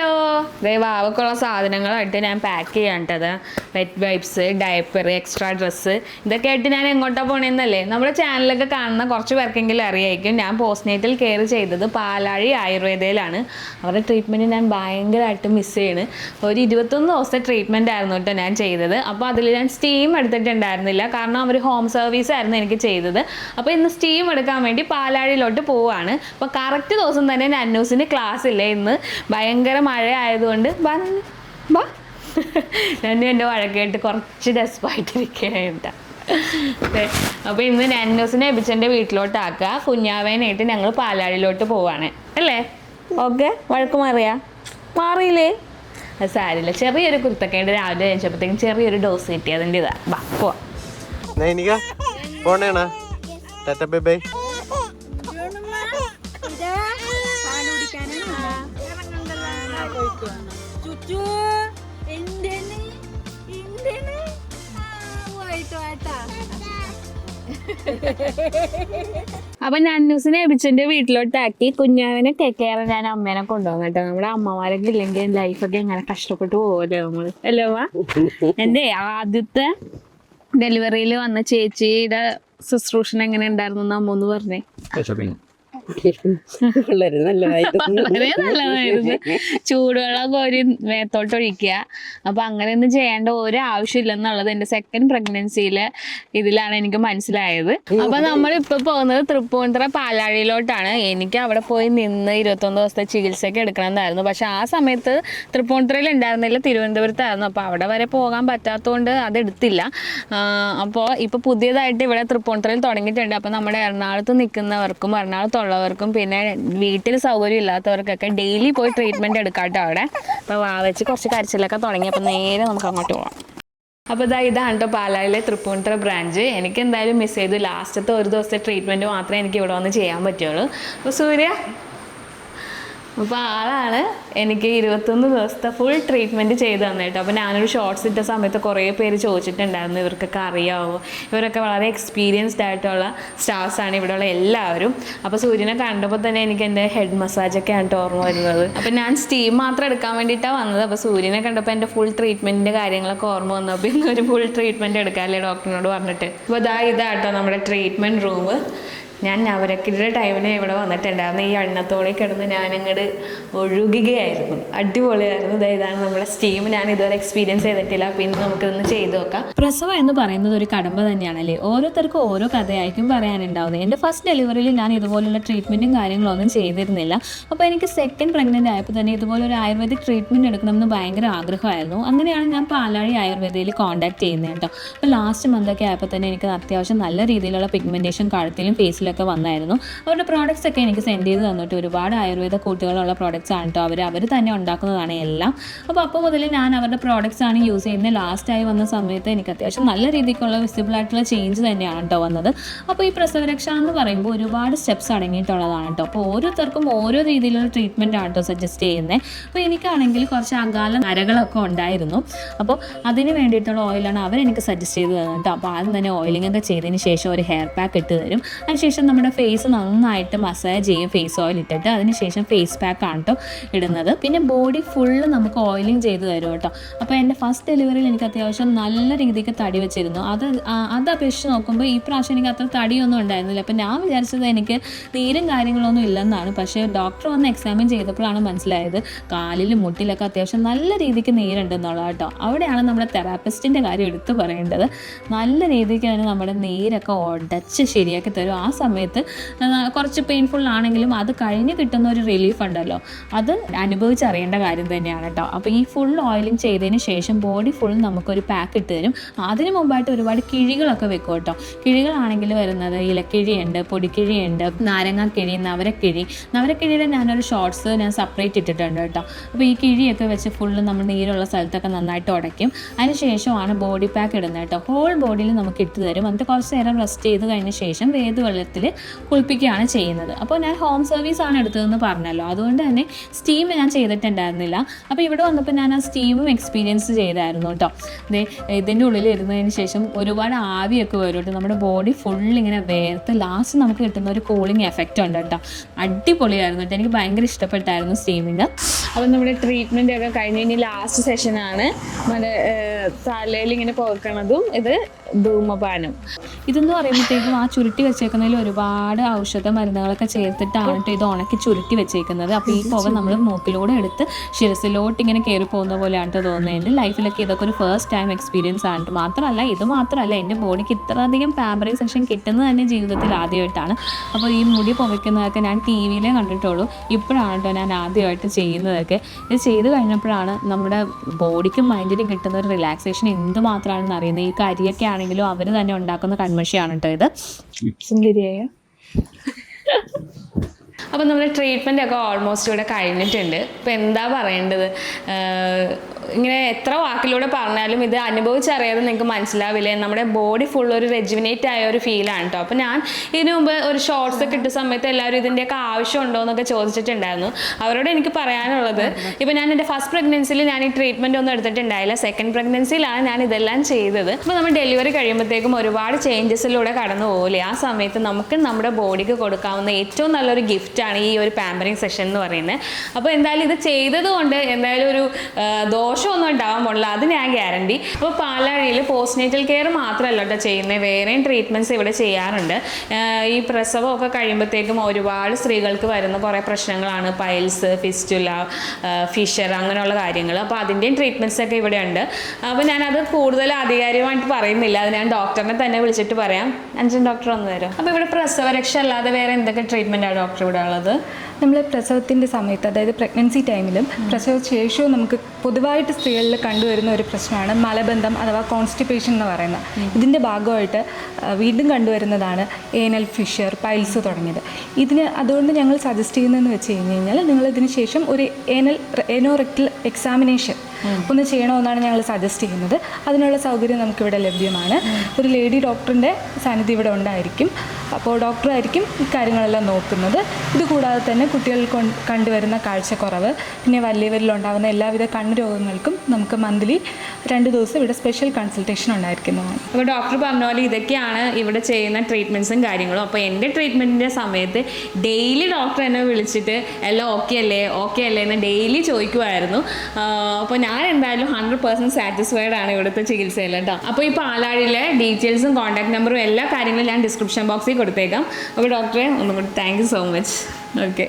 Hello ദയവാവക്കുള്ള സാധനങ്ങളായിട്ട് ഞാൻ pack ചെയ്യാണ്ടത് wet wipes diaper extra dress ഇതൊക്കെ ആയിട്ട് ഞാൻ എങ്ങോട്ടാണ് പോണേന്നല്ലേ? നമ്മുടെ ചാനലൊക്കെ കാണുന്ന കുറച്ച് പേർക്കെങ്കിലും അറിയായിരിക്കും. ഞാൻ പോസ്റ്റ്നേറ്റിൽ കെയർ ചെയ്തത് പാലാഴി ആയുർവേദയിലാണ്. അവരുടെ ട്രീറ്റ്മെന്റ് ഞാൻ ഭയങ്കരമായിട്ട് മിസ് ചെയ്യണ്. ഒരു ഇരുപത്തൊന്ന് ദിവസത്തെ ട്രീറ്റ്മെന്റ് ആയിരുന്നു കേട്ടോ ഞാൻ ചെയ്തത്. അപ്പോൾ അതിൽ ഞാൻ സ്റ്റീം എടുത്തിട്ടുണ്ടായിരുന്നില്ല. കാരണം അവർ ഹോം സർവീസ് ആയിരുന്നു എനിക്ക് ചെയ്തത്. അപ്പോൾ ഇന്ന് സ്റ്റീം എടുക്കാൻ വേണ്ടി പാലാഴിയിലോട്ട് പോവുകയാണ് അപ്പോൾ കറക്റ്റ് ദിവസം തന്നെ നന്നൂസിന് ക്ലാസ് ഇല്ലേ ഇന്ന്? ഭയങ്കര മഴ ആയതുകൊണ്ട് വന്ന് വാ നന്നു എന്റെ വഴക്കായിട്ട് കുറച്ച് ഡെസ്പായിട്ടിരിക്കുകയാണ് അപ്പോൾ ഇന്ന് നന്നൂസിനെ എബിച്ചന്റെ വീട്ടിലോട്ടാക്കുക കുഞ്ഞാവേനായിട്ട് ഞങ്ങൾ പാലാടിലോട്ട് പോവാണ്. അല്ലേ? ഓക്കെ വഴക്ക് മാറിയാ? മാറിയില്ലേ? സാരില്ല. ചെറിയൊരു കുരുത്തക്കേണ്ട രാവിലെ കഴിച്ചപ്പോഴത്തേക്കും ചെറിയൊരു ഡോസ് കിട്ടി. അതിന്റെ ഇതാ. വാ പോവാ. പോണേണ ബൈ ബൈ. ചുച്ചു എന്താണ് എന്താണ് പോയിട്ട് വാട്ടാ. അപ്പൊ നന്നൂസിനെ എബിച്ചന്റെ വീട്ടിലോട്ടാക്കി കുഞ്ഞാവിനെ ടേക്ക് കെയർ ഞാൻ അമ്മേനെ കൊണ്ടുപോകും കേട്ടോ. നമ്മുടെ അമ്മമാരൊക്കെ ഇല്ലെങ്കിൽ ലൈഫൊക്കെ എങ്ങനെ കഷ്ടപ്പെട്ടു പോകുമല്ലോ നമ്മൾ. അല്ലേ വാ എന്റെ ആദ്യത്തെ ഡെലിവറിയിൽ വന്ന ചേച്ചിയുടെ ശുശ്രൂഷൻ എങ്ങനെ ഉണ്ടായിരുന്നു അമ്മ ഒന്ന് പറഞ്ഞേ. വളരെ നല്ലതായിരുന്നു. ചൂടുവെള്ളം കോരി മേത്തോട്ട് ഒഴിക്കുക അപ്പൊ അങ്ങനെയൊന്നും ചെയ്യേണ്ട ഒരു ആവശ്യമില്ലെന്നുള്ളത് എന്റെ സെക്കൻഡ് പ്രഗ്നൻസിയിൽ ഇതിലാണ് എനിക്ക് മനസ്സിലായത്. അപ്പൊ നമ്മൾ ഇപ്പൊ പോകുന്നത് തൃപ്പൂണിത്തുറ പാലാഴിയിലോട്ടാണ്. എനിക്ക് അവിടെ പോയി നിന്ന് ഇരുപത്തൊന്ന് ദിവസത്തെ ചികിത്സയൊക്കെ എടുക്കണമെന്നായിരുന്നു. പക്ഷെ ആ സമയത്ത് തൃപ്പൂണിത്തുറയിൽ ഉണ്ടായിരുന്നില്ല തിരുവനന്തപുരത്തായിരുന്നു. അപ്പൊ അവിടെ വരെ പോകാൻ പറ്റാത്തതുകൊണ്ട് അത് എടുത്തില്ല. അപ്പോൾ ഇപ്പൊ പുതിയതായിട്ട് ഇവിടെ തൃപ്പൂണിത്തുറയിൽ തുടങ്ങിയിട്ടുണ്ട്. അപ്പൊ നമ്മുടെ എറണാകുളത്ത് നിൽക്കുന്നവർക്കും എറണാകുളത്തുള്ളവർക്കും പിന്നെ വീട്ടിൽ സൗകര്യം ഇല്ലാത്തവർക്കൊക്കെ ഡെയിലി പോയി ട്രീറ്റ്മെന്റ് എടുക്കാട്ടോ അവിടെ. അപ്പോൾ വാവച്ച് കുറച്ച് കരച്ചിലൊക്കെ തുടങ്ങി. അപ്പോൾ നേരെ നമുക്ക് അങ്ങോട്ട് പോവാം. അപ്പോൾ ഇതാ ഇതാണ് കേട്ടോ പാലായിലെ തൃപ്പൂണിത്തുറ ബ്രാഞ്ച് എനിക്ക് എന്തായാലും മിസ് ചെയ്തു. ലാസ്റ്റത്തെ ഒരു ദിവസത്തെ ട്രീറ്റ്മെന്റ് മാത്രമേ എനിക്ക് ഇവിടെ വന്ന് ചെയ്യാൻ പറ്റുള്ളൂ. അപ്പോൾ സൂര്യ അപ്പോൾ ആളാണ് എനിക്ക് ഇരുപത്തൊന്ന് ദിവസത്തെ ഫുൾ ട്രീറ്റ്മെന്റ് ചെയ്ത് തന്നിട്ട്. അപ്പോൾ ഞാനൊരു ഷോർട്സ് ഇട്ട സമയത്ത് കുറേ പേര് ചോദിച്ചിട്ടുണ്ടായിരുന്നു ഇവർക്കൊക്കെ അറിയാവോ? ഇവരൊക്കെ വളരെ എക്സ്പീരിയൻസ്ഡ് ആയിട്ടുള്ള സ്റ്റാഫ്സാണ് ഇവിടെയുള്ള എല്ലാവരും. അപ്പോൾ സൂര്യനെ കണ്ടപ്പോൾ തന്നെ എനിക്ക് എന്റെ ഹെഡ് മസാജൊക്കെ ആണ് ഓർമ്മ വരുന്നത്. അപ്പോൾ ഞാൻ സ്റ്റീം മാത്രം എടുക്കാൻ വേണ്ടിയിട്ടാണ് വന്നത്. അപ്പോൾ സൂര്യനെ കണ്ടപ്പോൾ എന്റെ ഫുൾ ട്രീറ്റ്മെന്റിന്റെ കാര്യങ്ങളൊക്കെ ഓർമ്മ വന്നു അപ്പോൾ ഇന്ന് ഒരു ഫുൾ ട്രീറ്റ്മെന്റ് എടുക്കാമല്ലേ ഡോക്ടറിനോട് പറഞ്ഞിട്ട്. അപ്പോൾ ഇതാ ഇതാട്ടോ നമ്മുടെ ട്രീറ്റ്മെന്റ് റൂം ഞാൻ നവരക്കിന്റെ ടൈമിന് ഇവിടെ വന്നിട്ടുണ്ടായിരുന്നു. ഈ എണ്ണത്തോടെ കിടന്ന് ഞാൻ അങ്ങോട്ട് ഒഴുകുകയായിരുന്നു. അടിപൊളിയായിരുന്നു. ഇതാണ് നമ്മുടെ സ്റ്റീം ഞാൻ ഇതുവരെ എക്സ്പീരിയൻസ് ചെയ്തിട്ടില്ല. ഇന്ന് നമുക്കിതൊന്ന് ചെയ്തു നോക്കാം. പ്രസവം എന്ന് പറയുന്നത് ഒരു കടമ്പ തന്നെയാണല്ലേ? ഓരോരുത്തർക്കും ഓരോ കഥയായിരിക്കും പറയാനുണ്ടാവുന്നത്. എന്റെ ഫസ്റ്റ് ഡെലിവറിയിൽ ഞാൻ ഇതുപോലുള്ള ട്രീറ്റ്മെന്റും കാര്യങ്ങളൊന്നും ചെയ്തിരുന്നില്ല. അപ്പോൾ എനിക്ക് സെക്കൻഡ് പ്രഗ്നന്റ് ആയപ്പോൾ തന്നെ ഇതുപോലെ ഒരു ആയുർവേദിക് ട്രീറ്റ്മെന്റ് എടുക്കണമെന്ന് ഭയങ്കര ആഗ്രഹമായിരുന്നു. അങ്ങനെയാണ് ഞാൻ പാലാഴി ആയുർവേദയിൽ കോൺടാക്ട് ചെയ്യുന്നത് കേട്ടോ. അപ്പോൾ ലാസ്റ്റ് മന്തൊക്കെ ആയപ്പോൾ തന്നെ എനിക്ക് അത്യാവശ്യം നല്ല രീതിയിലുള്ള പിഗ്മെന്റേഷൻ കഴുത്തിലും ഫേസിലൊക്കെ വന്നായിരുന്നു. അവരുടെ പ്രോഡക്റ്റ്സ് ഒക്കെ എനിക്ക് സെൻഡ് ചെയ്ത് തന്നിട്ട് ഒരുപാട് ആയുർവേദ കൂട്ടുകളുള്ള പ്രോഡക്റ്റ്സ് ആണ് കേട്ടോ അവർ അവർ തന്നെ ഉണ്ടാക്കുന്നതാണ് എല്ലാം. അപ്പോൾ അപ്പോൾ മുതൽ ഞാൻ അവരുടെ പ്രോഡക്റ്റ്സ് ആണ് യൂസ് ചെയ്യുന്നത്. ലാസ്റ്റായി വന്ന സമയത്ത് എനിക്ക് അത്യാവശ്യം നല്ല രീതിക്കുള്ള വിസിബിൾ ആയിട്ടുള്ള ചേഞ്ച് തന്നെയാണ് കേട്ടോ വന്നത്. അപ്പോൾ ഈ പ്രസവരക്ഷ എന്ന് പറയുമ്പോൾ ഒരുപാട് സ്റ്റെപ്സ് അടങ്ങിയിട്ടുള്ളതാണ് കേട്ടോ അപ്പോൾ ഓരോരുത്തർക്കും ഓരോ രീതിയിലുള്ള ട്രീറ്റ്മെന്റ് ആണ് കേട്ടോ സജസ്റ്റ് ചെയ്യുന്നത് അപ്പോൾ എനിക്കാണെങ്കിൽ കുറച്ച് അകാല നരകളൊക്കെ ഉണ്ടായിരുന്നു. അപ്പോൾ അതിന് വേണ്ടിയിട്ടുള്ള ഓയിലാണ് അവരെനിക്ക് സജസ്റ്റ് ചെയ്ത് തന്നത് കേട്ടോ അപ്പോൾ ആദ്യം തന്നെ ഓയിലിംഗ് ഒക്കെ ചെയ്തതിന് ശേഷം ഒരു ഹെയർ പാക്ക് ഇട്ട് തരും. അതിനുശേഷം നമ്മുടെ ഫേസ് നന്നായിട്ട് മസാജ് ചെയ്യും ഫേസ് ഓയിൽ ഇട്ടിട്ട്. അതിനുശേഷം ഫേസ് പാക്ക് ആണ് കേട്ടോ ഇടുന്നത്. പിന്നെ ബോഡി ഫുള്ള് നമുക്ക് ഓയിലിംഗ് ചെയ്ത് തരും കേട്ടോ അപ്പോൾ എന്റെ ഫസ്റ്റ് ഡെലിവറിയിൽ എനിക്ക് അത്യാവശ്യം നല്ല രീതിക്ക് തടി വെച്ചിരുന്നു. അത് അത് അപേക്ഷിച്ച് നോക്കുമ്പോൾ ഈ പ്രാവശ്യം എനിക്ക് അത്ര തടിയൊന്നും ഉണ്ടായിരുന്നില്ല. അപ്പോൾ ഞാൻ വിചാരിച്ചത് എനിക്ക് നീരും കാര്യങ്ങളൊന്നും ഇല്ലെന്നാണ്. പക്ഷേ ഡോക്ടർ വന്ന് എക്സാമിൻ ചെയ്തപ്പോഴാണ് മനസ്സിലായത് കാലിലും മുട്ടിലൊക്കെ അത്യാവശ്യം നല്ല രീതിക്ക് നീരുണ്ടെന്നുള്ളത് കേട്ടോ അവിടെയാണ് നമ്മുടെ തെറാപ്പിസ്റ്റിന്റെ കാര്യം എടുത്തു പറയേണ്ടത്. നല്ല രീതിക്ക് തന്നെ നമ്മുടെ നീരൊക്കെ ഉടച്ച് ശരിയാക്കി തരും. ആ സമയത്ത് കുറച്ച് പെയിൻഫുൾ ആണെങ്കിലും അത് കഴിഞ്ഞ് കിട്ടുന്ന ഒരു റിലീഫ് ഉണ്ടല്ലോ. അത് അനുഭവിച്ചറിയേണ്ട കാര്യം തന്നെയാണ് കേട്ടോ അപ്പോൾ ഈ ഫുൾ ഓയിലിംഗ് ചെയ്തതിന് ശേഷം ബോഡി ഫുൾ നമുക്കൊരു പാക്ക് ഇട്ട് തരും. അതിന് മുമ്പായിട്ട് ഒരുപാട് കിഴികളൊക്കെ വെക്കും കേട്ടോ കിഴികളാണെങ്കിൽ വരുന്നത് ഇലക്കിഴിയുണ്ട് പൊടിക്കിഴിയുണ്ട് നാരങ്ങാക്കിഴി നവരക്കിഴി. നവരക്കിഴിയുടെ ഞാനൊരു ഷോർട്സ് ഞാൻ സെപ്പറേറ്റ് ഇട്ടിട്ടുണ്ട് കേട്ടോ അപ്പോൾ ഈ കിഴിയൊക്കെ വെച്ച് ഫുള്ള് നമ്മൾ നീരുള്ള സ്ഥലത്തൊക്കെ നന്നായിട്ട് ഉടയ്ക്കും അതിന് ശേഷമാണ് ബോഡി പാക്ക് ഇടുന്നത് കേട്ടോ ഹോൾ ബോഡിയിൽ നമുക്ക് ഇട്ട് തരും. എന്നിട്ട് കുറച്ച് നേരം റെസ്റ്റ് ചെയ്ത് കഴിഞ്ഞ ശേഷം വേത് വെള്ളത്തിൽ വെള്ളത്തിൽ കുളിപ്പിക്കുകയാണ് ചെയ്യുന്നത്. അപ്പോൾ ഞാൻ ഹോം സർവീസ് ആണ് എടുത്തതെന്ന് പറഞ്ഞല്ലോ. അതുകൊണ്ട് തന്നെ സ്റ്റീം ഞാൻ ചെയ്തിട്ടുണ്ടായിരുന്നില്ല. അപ്പോൾ ഇവിടെ വന്നപ്പോൾ ഞാൻ ആ സ്റ്റീമും എക്സ്പീരിയൻസ് ചെയ്തായിരുന്നു കേട്ടോ ഇതിന്റെ ഉള്ളിൽ ഇരുന്നതിന് ശേഷം ഒരുപാട് ആവിയൊക്കെ വരും കേട്ടോ നമ്മുടെ ബോഡി ഫുൾ ഇങ്ങനെ വേർത്ത് ലാസ്റ്റ് നമുക്ക് കിട്ടുന്ന ഒരു കൂളിംഗ് എഫക്റ്റ് ഉണ്ട് കേട്ടോ അടിപൊളിയായിരുന്നു കേട്ടോ എനിക്ക് ഭയങ്കര ഇഷ്ടപ്പെട്ടായിരുന്നു സ്റ്റീമിങ് അപ്പോൾ നമ്മുടെ ട്രീറ്റ്മെന്റ് ഒക്കെ കഴിഞ്ഞ് ഇനി ലാസ്റ്റ് സെഷനാണ് നമ്മുടെ തലയിൽ ഇങ്ങനെ പോക്കണതും ഇത് ധൂമപാനം. ഇതെന്ന് പറയുമ്പോഴത്തേക്കും ആ ചുരുട്ടി വെച്ചേക്കുന്നതിൽ ഒരുപാട് ഔഷധ മരുന്നുകളൊക്കെ ചേർത്തിട്ടാണ് കേട്ടോ ഇത് ഉണക്കി ചുരുട്ടി വെച്ചേക്കുന്നത്. അപ്പോൾ ഈ പുക നമ്മൾ മൂക്കിലൂടെ എടുത്ത് ശിരസിലോട്ട് ഇങ്ങനെ കയറി പോകുന്ന പോലെയാണ് തോന്നുന്നത്. എന്റെ ലൈഫിലൊക്കെ ഇതൊക്കെ ഒരു ഫസ്റ്റ് ടൈം എക്സ്പീരിയൻസ് ആണ്. മാത്രമല്ല ഇത് മാത്രമല്ല എന്റെ ബോഡിക്ക് ഇത്രയധികം സെക്ഷൻ കിട്ടുന്നത് തന്നെ ജീവിതത്തിൽ ആദ്യമായിട്ടാണ്. അപ്പോൾ ഈ മുടി പുകയ്ക്കുന്നതൊക്കെ ഞാൻ ടി വിയിലേ കണ്ടിട്ടുള്ളൂ. ഇപ്പോഴാണ് കേട്ടോ ഞാൻ ആദ്യമായിട്ട് ചെയ്യുന്നതൊക്കെ. ഇത് ചെയ്ത് കഴിഞ്ഞപ്പോഴാണ് നമ്മുടെ ബോഡിക്കും മൈൻഡിനും കിട്ടുന്ന ഒരു റിലാക്സേഷൻ എന്തുമാത്രമാണെന്ന് അറിയുന്നത്. ഈ കരിയൊക്കെ ആണെങ്കിലും അവർ തന്നെ ഉണ്ടാക്കുന്ന കൺമഷിയാണ് കേട്ടോ ഇത്. സുന്ദരിയായ? അപ്പം നമ്മുടെ ട്രീറ്റ്മെന്റ് ഒക്കെ ഓൾമോസ്റ്റ് ഇവിടെ കഴിഞ്ഞിട്ടുണ്ട്. ഇപ്പം എന്താ പറയേണ്ടത്? ഇങ്ങനെ എത്ര വാക്കിലൂടെ പറഞ്ഞാലും ഇത് അനുഭവിച്ചറിയാതെ നിങ്ങൾക്ക് മനസ്സിലാവില്ലേ? നമ്മുടെ ബോഡി ഫുൾ ഒരു റെജുവിനേറ്റ് ആയ ഒരു ഫീലാണ് കേട്ടോ അപ്പോൾ ഞാൻ ഇതിനു മുമ്പ് ഒരു ഷോർട്സ് ഒക്കെ ഇട്ട സമയത്ത് എല്ലാവരും ഇതിന്റെയൊക്കെ ആവശ്യമുണ്ടോ എന്നൊക്കെ ചോദിച്ചിട്ടുണ്ടായിരുന്നു. അവരോട് എനിക്ക് പറയാനുള്ളത് ഇപ്പം ഞാൻ എന്റെ ഫസ്റ്റ് പ്രഗ്നൻസിയിൽ ഞാൻ ഈ ട്രീറ്റ്മെന്റ് ഒന്നും എടുത്തിട്ടുണ്ടായില്ല. സെക്കൻഡ് പ്രഗ്നൻസിയിലാണ് ഞാൻ ഇതെല്ലാം ചെയ്തത്. അപ്പോൾ നമ്മൾ ഡെലിവറി കഴിയുമ്പോഴത്തേക്കും ഒരുപാട് ചേഞ്ചസിലൂടെ കടന്നു പോകില്ലേ ആ സമയത്ത് നമുക്ക് നമ്മുടെ ബോഡിക്ക് കൊടുക്കാവുന്ന ഏറ്റവും നല്ലൊരു ഗിഫ്റ്റാണ് ഈ ഒരു പാമ്പറിങ് സെഷൻ എന്ന് പറയുന്നത്. അപ്പോൾ എന്തായാലും ഇത് ചെയ്തതുകൊണ്ട് എന്തായാലും ഒരു ആ, ദോഷമൊന്നും ഉണ്ടാവാൻ പോണില്ല അത് ഞാൻ ഗ്യാരണ്ടി അപ്പോൾ പാലാഴിയിൽ പോസ്റ്റ്നേറ്റൽ കെയർ മാത്രമല്ല കേട്ടോ ചെയ്യുന്നത് വേറെയും ട്രീറ്റ്മെന്റ്സ് ഇവിടെ ചെയ്യാറുണ്ട്. ഈ പ്രസവമൊക്കെ കഴിയുമ്പോഴത്തേക്കും ഒരുപാട് സ്ത്രീകൾക്ക് വരുന്ന കുറേ പ്രശ്നങ്ങളാണ്. പൈൽസ് ഫിസ്റ്റുല ഫിഷർ അങ്ങനെയുള്ള കാര്യങ്ങൾ. അപ്പോൾ അതിന്റെയും ട്രീറ്റ്മെന്റ്സ് ഒക്കെ ഇവിടെ ഉണ്ട്. അപ്പോൾ ഞാനത് കൂടുതൽ ആധികാരികമായിട്ട് പറയുന്നില്ല. അത് ഞാൻ ഡോക്ടറിനെ തന്നെ വിളിച്ചിട്ട് പറയാം. അഞ്ചൻ ഡോക്ടർ ഒന്ന് തരും. അപ്പോൾ ഇവിടെ പ്രസവരക്ഷ അല്ലാതെ വേറെ എന്തൊക്കെ ട്രീറ്റ്മെന്റാണ് ഡോക്ടർ ഇവിടെ ഉള്ളത്? നമ്മൾ പ്രസവത്തിന്റെ സമയത്ത് അതായത് പ്രഗ്നൻസി ടൈമിലും പ്രസവ ശേഷവും നമുക്ക് പൊതുവായിട്ട് സ്ത്രീകളിൽ കണ്ടുവരുന്ന ഒരു പ്രശ്നമാണ് മലബന്ധം അഥവാ കോൺസ്റ്റിപ്പേഷൻ എന്ന് പറയുന്നത്. ഇതിന്റെ ഭാഗമായിട്ട് വീണ്ടും കണ്ടുവരുന്നതാണ് ഏനൽ ഫിഷർ പൈൽസ് തുടങ്ങിയത്. ഇതിന് അതുകൊണ്ട് ഞങ്ങൾ സജസ്റ്റ് ചെയ്യുന്നതെന്ന് വെച്ച് കഴിഞ്ഞ് കഴിഞ്ഞാൽ നിങ്ങൾ ശേഷം ഒരു ഏനൽ ഏനോറെക്ടൽ എക്സാമിനേഷൻ ഒന്ന് ചെയ്യണമെന്നാണ് ഞങ്ങൾ സജസ്റ്റ് ചെയ്യുന്നത്. അതിനുള്ള സൗകര്യം നമുക്കിവിടെ ലഭ്യമാണ്. ഒരു ലേഡി ഡോക്ടറിന്റെ സാന്നിധ്യം ഇവിടെ ഉണ്ടായിരിക്കും. അപ്പോൾ ഡോക്ടറായിരിക്കും കാര്യങ്ങളെല്ലാം നോക്കുന്നത്. ഇതുകൂടാതെ തന്നെ കുട്ടികളിൽ കണ്ടുവരുന്ന കാഴ്ചക്കുറവ് പിന്നെ വലിയവരിലുണ്ടാകുന്ന എല്ലാവിധ കണ്ണ് രോഗങ്ങൾക്കും നമുക്ക് മന്ത്ലി രണ്ട് ദിവസം ഇവിടെ സ്പെഷ്യൽ കൺസൾട്ടേഷൻ ഉണ്ടായിരിക്കുന്നതാണ് അപ്പോൾ ഡോക്ടർ പറഞ്ഞ പോലെ ഇതൊക്കെയാണ് ഇവിടെ ചെയ്യുന്ന ട്രീറ്റ്മെന്റ്സും കാര്യങ്ങളും. അപ്പോൾ എന്റെ ട്രീറ്റ്മെന്റിന്റെ സമയത്ത് ഡെയിലി ഡോക്ടർ എന്നെ വിളിച്ചിട്ട് എല്ലാം ഓക്കെ അല്ലേ? ഓക്കെ അല്ലേ? എന്ന് ഡെയിലി ചോദിക്കുമായിരുന്നു അപ്പോൾ ഞാൻ എന്തായാലും ഹൺഡ്രഡ് പെർസെന്റ് സാറ്റിസ്ഫൈഡ് ആണ് ഇവിടുത്തെ ചികിത്സയിൽ കേട്ടോ. അപ്പോൾ ഈ പാലാഴിലെ ഡീറ്റെയിൽസും കോൺടാക്ട് നമ്പറും എല്ലാ കാര്യങ്ങളും ഞാൻ ഡിസ്ക്രിപ്ഷൻ ബോക്സിൽ കൊടുത്തേക്കാം. അപ്പോൾ ഡോക്ടറെ ഒന്നും കൂടി thank you so much okay